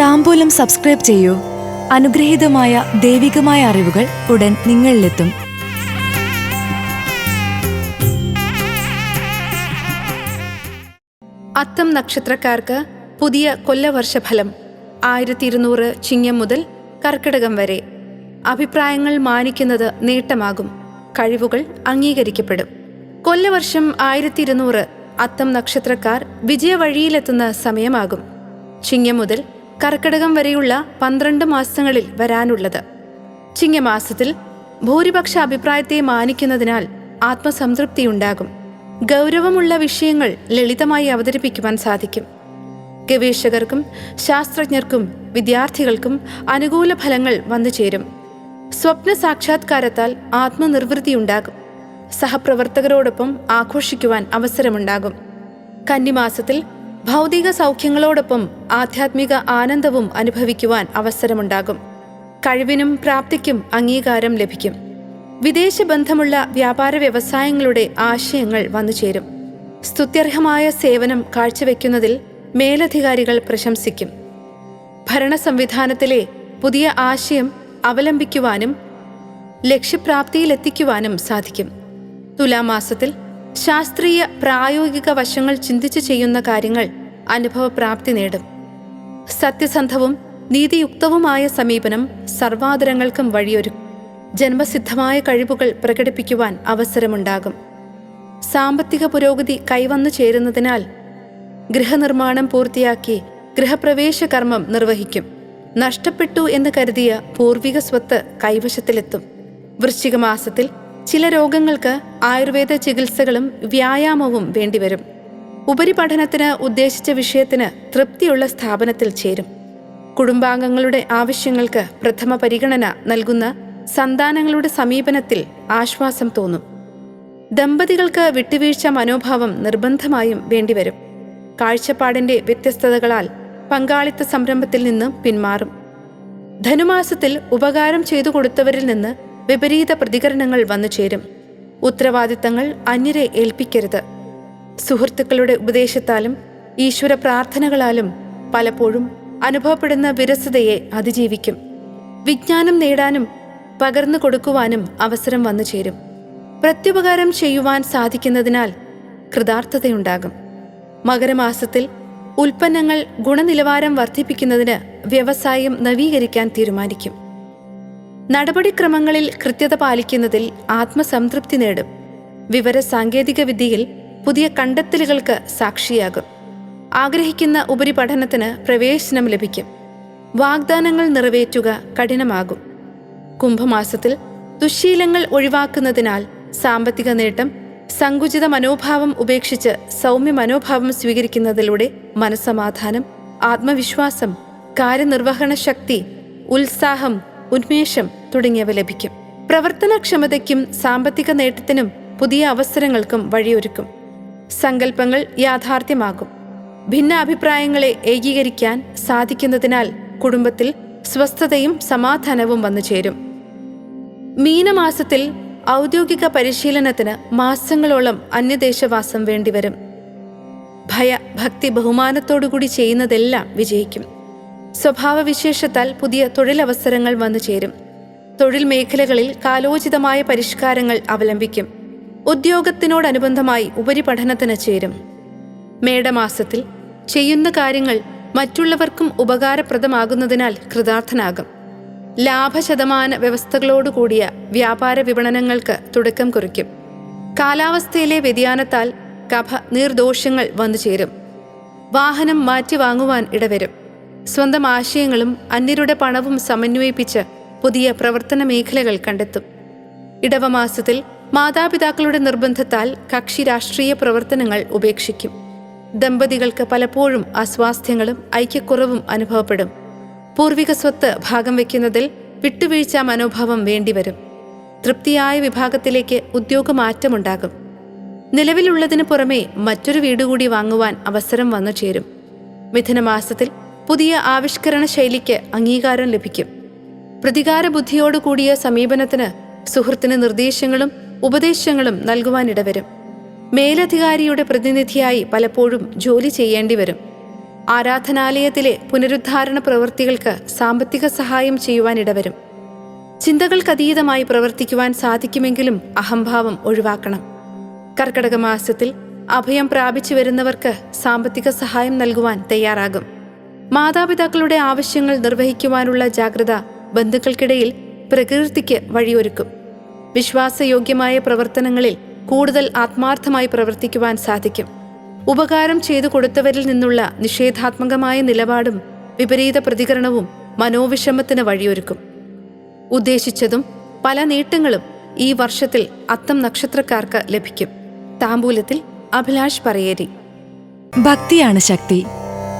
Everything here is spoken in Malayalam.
താമ്പൂലം സബ്സ്ക്രൈബ് ചെയ്യൂ. അനുഗ്രഹീതമായ ദൈവികമായ അറിവുകൾ ഉടൻ നിങ്ങളിലെത്തും. അത്തം നക്ഷത്രക്കാർക്ക് പുതിയ കൊല്ലവർഷഫലം. ആയിരത്തി ഇരുന്നൂറ് ചിങ്ങം മുതൽ കർക്കിടകം വരെ. അഭിപ്രായങ്ങൾ മാനിക്കുന്നത് നേട്ടമാകും. കഴിവുകൾ അംഗീകരിക്കപ്പെടും. കൊല്ലവർഷം ആയിരത്തി ഇരുന്നൂറ് അത്തം നക്ഷത്രക്കാർ വിജയവഴിയിലെത്തുന്ന സമയമാകും. ചിങ്ങം മുതൽ കർക്കിടകം വരെയുള്ള പന്ത്രണ്ട് മാസങ്ങളിൽ വരാനുള്ളത്. ചിങ്ങമാസത്തിൽ ഭൂരിപക്ഷ അഭിപ്രായത്തെ മാനിക്കുന്നതിനാൽ ആത്മസംതൃപ്തിയുണ്ടാകും. ഗൗരവമുള്ള വിഷയങ്ങൾ ലളിതമായി അവതരിപ്പിക്കുവാൻ സാധിക്കും. ഗവേഷകർക്കും ശാസ്ത്രജ്ഞർക്കും വിദ്യാർത്ഥികൾക്കും അനുകൂല ഫലങ്ങൾ വന്നു ചേരും. സ്വപ്ന സാക്ഷാത്കാരത്താൽ ആത്മനിർവൃത്തിയുണ്ടാകും സഹപ്രവർത്തകരോടൊപ്പം ആഘോഷിക്കുവാൻ അവസരമുണ്ടാകും. കന്നിമാസത്തിൽ ഭൗതിക സൗഖ്യങ്ങളോടൊപ്പം ആധ്യാത്മിക ആനന്ദവും അനുഭവിക്കുവാൻ അവസരമുണ്ടാകും. കഴിവിനും പ്രാപ്തിക്കും അംഗീകാരം ലഭിക്കും. വിദേശ ബന്ധമുള്ള വ്യാപാര വ്യവസായങ്ങളുടെ ആശയങ്ങൾ വന്നുചേരും സ്തുത്യർഹമായ സേവനം കാഴ്ചവെക്കുന്നതിൽ മേലധികാരികൾ പ്രശംസിക്കും. ഭരണ സംവിധാനത്തിലെ പുതിയ ആശയം അവലംബിക്കുവാനും ലക്ഷ്യപ്രാപ്തിയിലെത്തിക്കുവാനും സാധിക്കും. തുലാമാസത്തിൽ ശാസ്ത്രീയ പ്രായോഗിക വശങ്ങൾ ചിന്തിച്ചു ചെയ്യുന്ന കാര്യങ്ങൾ അനുഭവപ്രാപ്തി നേടും. സത്യസന്ധവും നീതിയുക്തവുമായ സമീപനം സർവാദരങ്ങൾക്കും വഴിയൊരുക്കും. ജന്മസിദ്ധമായ കഴിവുകൾ പ്രകടിപ്പിക്കുവാൻ അവസരമുണ്ടാകും. സാമ്പത്തിക പുരോഗതി കൈവന്നു ചേരുന്നതിനാൽ ഗൃഹനിർമ്മാണം പൂർത്തിയാക്കി ഗൃഹപ്രവേശ കർമ്മം നിർവഹിക്കും. നഷ്ടപ്പെട്ടു എന്ന് കരുതിയ പൂർവിക സ്വത്ത് കൈവശത്തിലെത്തും. വൃശ്ചിക മാസത്തിൽ ചില രോഗങ്ങൾക്ക് ആയുർവേദ ചികിത്സകളും വ്യായാമവും വേണ്ടിവരും. ഉപരിപഠനത്തിന് ഉദ്ദേശിച്ച വിഷയത്തിന് തൃപ്തിയുള്ള സ്ഥാപനത്തിൽ ചേരും. കുടുംബാംഗങ്ങളുടെ ആവശ്യങ്ങൾക്ക് പ്രഥമ പരിഗണന നൽകുന്ന സന്താനങ്ങളുടെ സമീപനത്തിൽ ആശ്വാസം തോന്നും. ദമ്പതികൾക്ക് വിട്ടുവീഴ്ച മനോഭാവം നിർബന്ധമായും വേണ്ടിവരും. കാഴ്ചപ്പാടിന്റെ വ്യത്യസ്തതകളാൽ പങ്കാളിത്ത സംരംഭത്തിൽ നിന്ന് പിന്മാറും. ധനുമാസത്തിൽ ഉപകാരം ചെയ്തു കൊടുത്തവരിൽ നിന്ന് വിപരീത പ്രതികരണങ്ങൾ വന്നു ചേരും. ഉത്തരവാദിത്തങ്ങൾ അന്യരെ ഏൽപ്പിക്കരുത്. സുഹൃത്തുക്കളുടെ ഉപദേശത്താലും ഈശ്വര പ്രാർത്ഥനകളാലും പലപ്പോഴും അനുഭവപ്പെടുന്ന വിരസതയെ അതിജീവിക്കും. വിജ്ഞാനം നേടാനും പകർന്നു കൊടുക്കുവാനും അവസരം വന്നു ചേരും. പ്രത്യുപകാരം ചെയ്യുവാൻ സാധിക്കുന്നതിനാൽ കൃതാർത്ഥതയുണ്ടാകും. മകരമാസത്തിൽ ഉൽപ്പന്നങ്ങൾ ഗുണനിലവാരം വർദ്ധിപ്പിക്കുന്നതിന് വ്യവസായം നവീകരിക്കാൻ തീരുമാനിക്കും. നടപടിക്രമങ്ങളിൽ കൃത്യത പാലിക്കുന്നതിൽ ആത്മസംതൃപ്തി നേടും. വിവര സാങ്കേതിക വിദ്യയിൽ പുതിയ കണ്ടെത്തലുകൾക്ക് സാക്ഷിയാകും. ആഗ്രഹിക്കുന്ന ഉപരിപഠനത്തിന് പ്രവേശനം ലഭിക്കും. വാഗ്ദാനങ്ങൾ നിറവേറ്റുക കഠിനമാകും. കുംഭമാസത്തിൽ ദുശ്ശീലങ്ങൾ ഒഴിവാക്കുന്നതിനാൽ സാമ്പത്തിക നേട്ടം സങ്കുചിത മനോഭാവം ഉപേക്ഷിച്ച് സൗമ്യ മനോഭാവം സ്വീകരിക്കുന്നതിലൂടെ മനസ്സമാധാനം ആത്മവിശ്വാസം കാര്യനിർവഹണ ശക്തി ഉത്സാഹം ഉന്മേഷം തുടങ്ങിയവ ലഭിക്കും. പ്രവർത്തനക്ഷമതയ്ക്കും സാമ്പത്തിക നേട്ടത്തിനും പുതിയ അവസരങ്ങൾക്കും വഴിയൊരുക്കും. സങ്കല്പങ്ങൾ യാഥാർത്ഥ്യമാകും. ഭിന്ന അഭിപ്രായങ്ങളെ ഏകീകരിക്കാൻ സാധിക്കുന്നതിനാൽ കുടുംബത്തിൽ സ്വസ്ഥതയും സമാധാനവും വന്നു ചേരും. മീനമാസത്തിൽ ഔദ്യോഗിക പരിശീലനത്തിന് മാസങ്ങളോളം അന്യദേശവാസം വേണ്ടിവരും. ഭയ ഭക്തി ബഹുമാനത്തോടുകൂടി ചെയ്യുന്നതെല്ലാം വിജയിക്കും. സ്വഭാവവിശേഷത്താൽ പുതിയ തൊഴിലവസരങ്ങൾ വന്നു ചേരും. തൊഴിൽ മേഖലകളിൽ കാലോചിതമായ പരിഷ്കാരങ്ങൾ അവലംബിക്കും. ഉദ്യോഗത്തിനോടനുബന്ധമായി ഉപരിപഠനത്തിന് ചേരും. മേടമാസത്തിൽ ചെയ്യുന്ന കാര്യങ്ങൾ മറ്റുള്ളവർക്കും ഉപകാരപ്രദമാകുന്നതിനാൽ കൃതാർത്ഥനാകും. ലാഭശതമാന വ്യവസ്ഥകളോടുകൂടിയ വ്യാപാര വിപണനങ്ങൾക്ക് തുടക്കം കുറിക്കും. കാലാവസ്ഥയിലെ വ്യതിയാനത്താൽ കഫ നീർദോഷങ്ങൾ വന്നു ചേരും. വാഹനം മാറ്റി വാങ്ങുവാൻ ഇടവരും. സ്വന്തം ആശയങ്ങളും അന്യരുടെ പണവും സമന്വയിപ്പിച്ച് പുതിയ പ്രവർത്തന മേഖലകൾ കണ്ടെത്തും. ഇടവമാസത്തിൽ മാതാപിതാക്കളുടെ നിർബന്ധത്താൽ കക്ഷി രാഷ്ട്രീയ പ്രവർത്തനങ്ങൾ ഉപേക്ഷിക്കും. ദമ്പതികൾക്ക് പലപ്പോഴും അസ്വാസ്ഥ്യങ്ങളും ഐക്യക്കുറവും അനുഭവപ്പെടും. പൂർവിക സ്വത്ത് ഭാഗം വയ്ക്കുന്നതിൽ വിട്ടുവീഴ്ച മനോഭാവം വേണ്ടിവരും. തൃപ്തിയായ വിഭാഗത്തിലേക്ക് ഉദ്യോഗമാറ്റമുണ്ടാകും. നിലവിലുള്ളതിനു പുറമെ മറ്റൊരു വീട് കൂടി വാങ്ങുവാൻ അവസരം വന്നു ചേരും മിഥുനമാസത്തിൽ പുതിയ ആവിഷ്കരണ ശൈലിക്ക് അംഗീകാരം ലഭിക്കും. പ്രതികാര ബുദ്ധിയോടുകൂടിയ സമീപനത്തിന് സുഹൃത്തിന് നിർദ്ദേശങ്ങളും ഉപദേശങ്ങളും നൽകുവാനിടവരും. മേലധികാരിയുടെ പ്രതിനിധിയായി പലപ്പോഴും ജോലി ചെയ്യേണ്ടി വരും ആരാധനാലയത്തിലെ പുനരുദ്ധാരണ പ്രവൃത്തികൾക്ക് സാമ്പത്തിക സഹായം ചെയ്യുവാനിടവരും. ചിന്തകൾക്കതീതമായി പ്രവർത്തിക്കുവാൻ സാധിക്കുമെങ്കിലും അഹംഭാവം ഒഴിവാക്കണം. കർക്കടക മാസത്തിൽ അഭയം പ്രാപിച്ചു വരുന്നവർക്ക് സാമ്പത്തിക സഹായം നൽകുവാൻ തയ്യാറാകും. മാതാപിതാക്കളുടെ ആവശ്യങ്ങൾ നിർവഹിക്കുവാനുള്ള ജാഗ്രത ബന്ധുക്കൾക്കിടയിൽ പ്രകൃതിക്ക് വഴിയൊരുക്കും. വിശ്വാസയോഗ്യമായ പ്രവർത്തനങ്ങളിൽ കൂടുതൽ ആത്മാർത്ഥമായി പ്രവർത്തിക്കുവാൻ സാധിക്കും. ഉപകാരം ചെയ്തു കൊടുത്തവരിൽ നിന്നുള്ള നിഷേധാത്മകമായ നിലപാടും വിപരീത പ്രതികരണവും മനോവിഷമത്തിന് വഴിയൊരുക്കും. ഉദ്ദേശിച്ചതും പല നേട്ടങ്ങളും ഈ വർഷത്തിൽ അത്തം നക്ഷത്രക്കാർക്ക് ലഭിക്കും. താമ്പൂലത്തിൽ അഭിലാഷ് പറയേരി. ഭക്തിയാണ് ശക്തി.